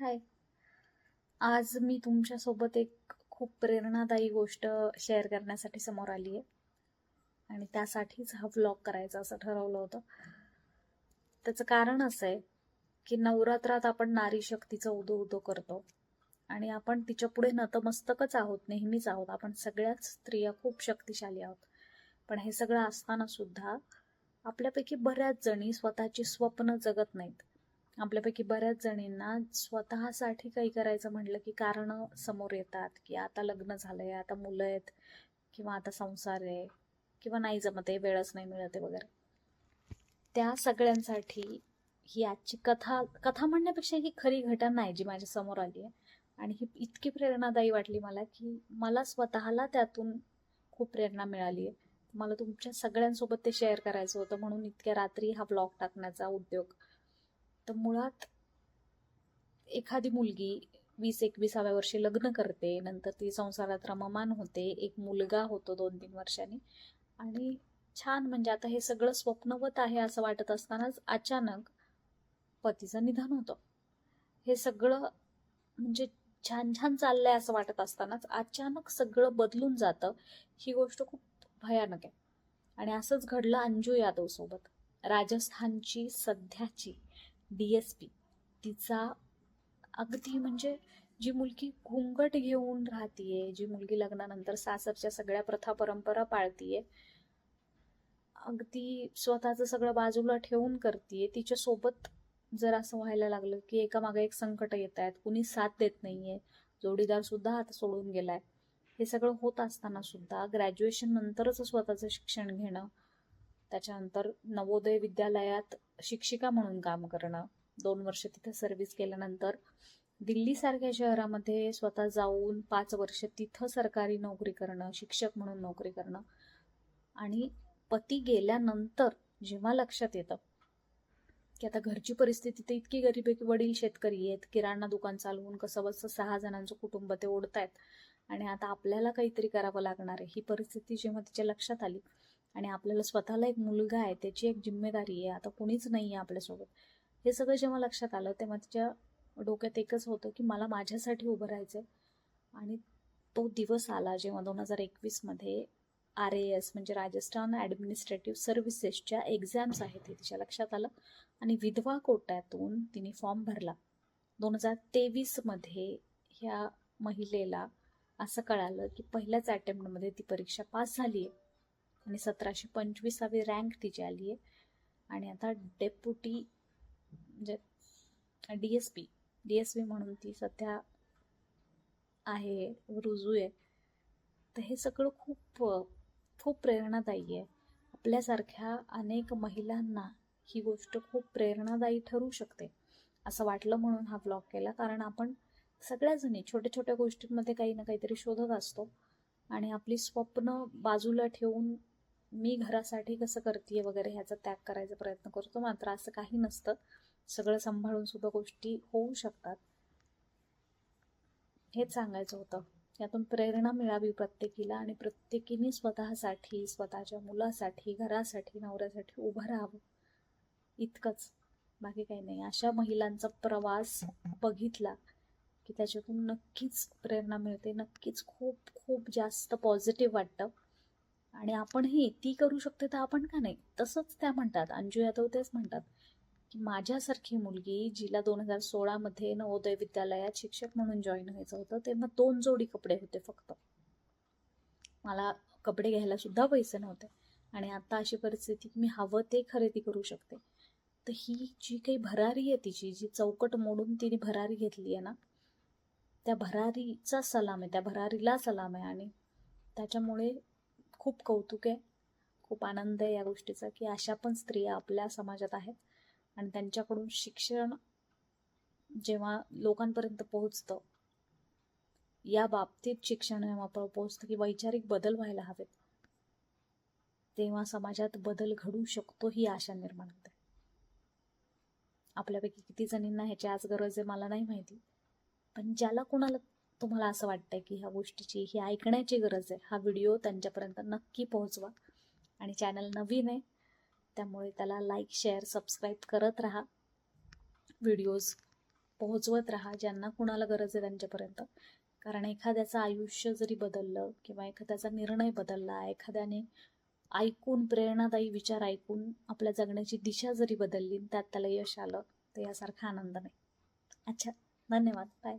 हाय. आज मी तुमच्यासोबत एक खूप प्रेरणादायी गोष्ट शेअर करण्यासाठी समोर आली आहे. आणि त्यासाठीच हा व्लॉग करायचा असं ठरवलं होतं. त्याचं कारण असं आहे की नवरात्रात आपण नारी शक्तीचा उदो उदो करतो. आणि आपण तिच्या पुढे नतमस्तकच आहोत नेहमीच आहोत. आपण सगळ्याच स्त्रिया खूप शक्तिशाली आहोत. पण हे सगळं असताना सुद्धा आपल्यापैकी बऱ्याच जणी स्वतःची स्वप्न जगत नाहीत. आपल्यापैकी बऱ्याच जणींना स्वतःसाठी काही करायचं म्हटलं की कारणं समोर येतात की आता लग्न झालं आहे आता मुलं आहेत किंवा आता संसार आहे किंवा नाही जमत आहे वेळच नाही मिळत आहे वगैरे. त्या सगळ्यांसाठी ही आजची कथा कथा म्हणण्यापेक्षा ही खरी घटना आहे जी माझ्यासमोर आली आहे. आणि ही इतकी प्रेरणादायी वाटली मला की मला स्वतःला त्यातून खूप प्रेरणा मिळाली आहे. मला तुमच्या सगळ्यांसोबत ते शेअर करायचं होतं म्हणून इतक्या रात्री हा ब्लॉग टाकण्याचा उद्योग तर मुळात एखादी मुलगी वीस एकविसाव्या वर्षी लग्न करते नंतर ती संसारात रममान होते एक मुलगा होतो दोन तीन वर्षांनी. आणि छान म्हणजे आता हे सगळं स्वप्नवत आहे असं वाटत असतानाच अचानक पतीचं निधन होतं. हे सगळं म्हणजे छान छान चाललंय असं वाटत असतानाच अचानक सगळं बदलून जातं ही गोष्ट खूप भयानक आहे. आणि असंच घडलं अंजू यादव सोबत राजस्थानची सध्याची डी एस पी. तिचा अगदी म्हणजे जी मुलगी घुंगट घेऊन राहतीये जी मुलगी लग्नानंतर सासरच्या सगळ्या प्रथा परंपरा पाळतीये अगदी स्वतःचं सगळं बाजूला ठेवून करतीये तिच्यासोबत जर असं व्हायला लागलं की एकामागे एक संकट येत आहेत कुणी साथ देत नाहीये जोडीदार सुद्धा आता सोडून गेलाय हे सगळं होत असताना सुद्धा ग्रॅज्युएशन नंतरच स्वतःचं शिक्षण घेणं त्याच्यानंतर नवोदय विद्यालयात शिक्षिका म्हणून काम करणं. दोन वर्ष तिथे सर्व्हिस केल्यानंतर दिल्लीसारख्या शहरामध्ये स्वतः जाऊन पाच वर्ष तिथं सरकारी नोकरी करणं शिक्षक म्हणून नोकरी करणं. आणि पती गेल्यानंतर जेव्हा लक्षात येतं की आता घरची परिस्थिती तर इतकी गरीब आहे की वडील शेतकरी आहेत किराणा दुकान चालवून कसं बसं सहा जणांचं कुटुंब ते ओढतायत. आणि आता आपल्याला काहीतरी करावं लागणार आहे. ही परिस्थिती जेव्हा तिच्या लक्षात आली आणि आपल्याला स्वतःला एक मुलगा आहे त्याची एक जिम्मेदारी आहे. आता कुणीच नाही आहे आपल्यासोबत. हे सगळं जेव्हा लक्षात आलं तेव्हा तिच्या डोक्यात एकच होतं की मला माझ्यासाठी उभं राहायचं आणि तो दिवस आला जेव्हा दोन हजार एकवीसमध्ये आर ए एस म्हणजे राजस्थान ॲडमिनिस्ट्रेटिव्ह सर्व्हिसेसच्या एक्झाम्स आहेत हे तिच्या लक्षात आलं. आणि विधवा कोट्यातून तिने फॉर्म भरला. दोन हजार तेवीसमध्ये ह्या महिलेला असं कळालं की पहिल्याच अटेम्प्टमध्ये ती परीक्षा पास झाली आहे आणि सतराशे पंचवीसावी रँक तिची आली आहे. आणि आता डेप्युटी म्हणजे D S P D S P म्हणून ती सध्या आहे रुजू आहे. तर हे सगळं खूप खूप प्रेरणादायी आहे. आपल्यासारख्या अनेक महिलांना ही गोष्ट खूप प्रेरणादायी ठरू शकते असं वाटलं म्हणून हा ब्लॉग केला. कारण आपण सगळ्याजणी छोट्या छोट्या गोष्टींमध्ये काही ना काहीतरी शोधत असतो. आणि आपली स्वप्न बाजूला ठेवून मी घरासाठी कसं करते वगैरे ह्याचा त्याग करायचा प्रयत्न करतो. मात्र असं काही नसतं. सगळं सांभाळून सुद्धा गोष्टी होऊ शकतात. हेच सांगायचं होतं. यातून प्रेरणा मिळावी प्रत्येकीला आणि प्रत्येकीने स्वतःसाठी स्वतःच्या मुलासाठी घरासाठी नवऱ्यासाठी उभं राहावं. इतकंच. बाकी काही नाही. अशा महिलांचा प्रवास बघितला की त्याच्यातून नक्कीच प्रेरणा मिळते. नक्कीच खूप खूप जास्त पॉझिटिव्ह वाटतं. आणि आपण हे ती करू शकते तर आपण का नाही? तसंच त्या म्हणतात अंजू यादव तेच म्हणतात की माझ्यासारखी मुलगी जिला दोन हजार सोळामध्ये नवोदय विद्यालयात शिक्षक म्हणून जॉईन व्हायचं होतं तेव्हा दोन जोडी कपडे होते फक्त. मला कपडे घ्यायला सुद्धा पैसे नव्हते. आणि आता अशी परिस्थिती की मी हवं ते खरेदी करू शकते. तर ही जी काही भरारी आहे तिची जी चौकट मोडून तिने भरारी घेतली आहे ना त्या भरारीचा सलाम आहे त्या भरारीला सलाम आहे. आणि त्याच्यामुळे खूप कौतुक आहे खूप आनंद आहे या गोष्टीचा की अशा पण स्त्रिया आपल्या समाजात आहेत आणि त्यांच्याकडून शिक्षण जेव्हा लोकांपर्यंत पोहोचतं या बाबतीत शिक्षण जेव्हा पोहोचतं की वैचारिक बदल व्हायला हवेत तेव्हा समाजात बदल घडू शकतो ही आशा निर्माण होते. आपल्यापैकी किती जणींना ह्याची आज गरज आहे मला नाही माहिती पण ज्याला कोणाला तुम्हाला असं वाटतं की ह्या गोष्टीची ही ऐकण्याची गरज आहे. हा व्हिडिओ त्यांच्यापर्यंत नक्की पोहोचवा. आणि चॅनल नवीन आहे त्यामुळे त्याला लाईक शेअर सबस्क्राईब करत राहा. व्हिडिओज पोहोचवत राहा ज्यांना कुणाला गरज आहे त्यांच्यापर्यंत. कारण एखाद्याचं आयुष्य जरी बदललं किंवा एखाद्याचा निर्णय बदलला एखाद्याने ऐकून प्रेरणादायी विचार ऐकून आपल्या जगण्याची दिशा जरी बदलली त्यात त्याला यश आलं तर यासारखा आनंद नाही. अच्छा धन्यवाद. बाय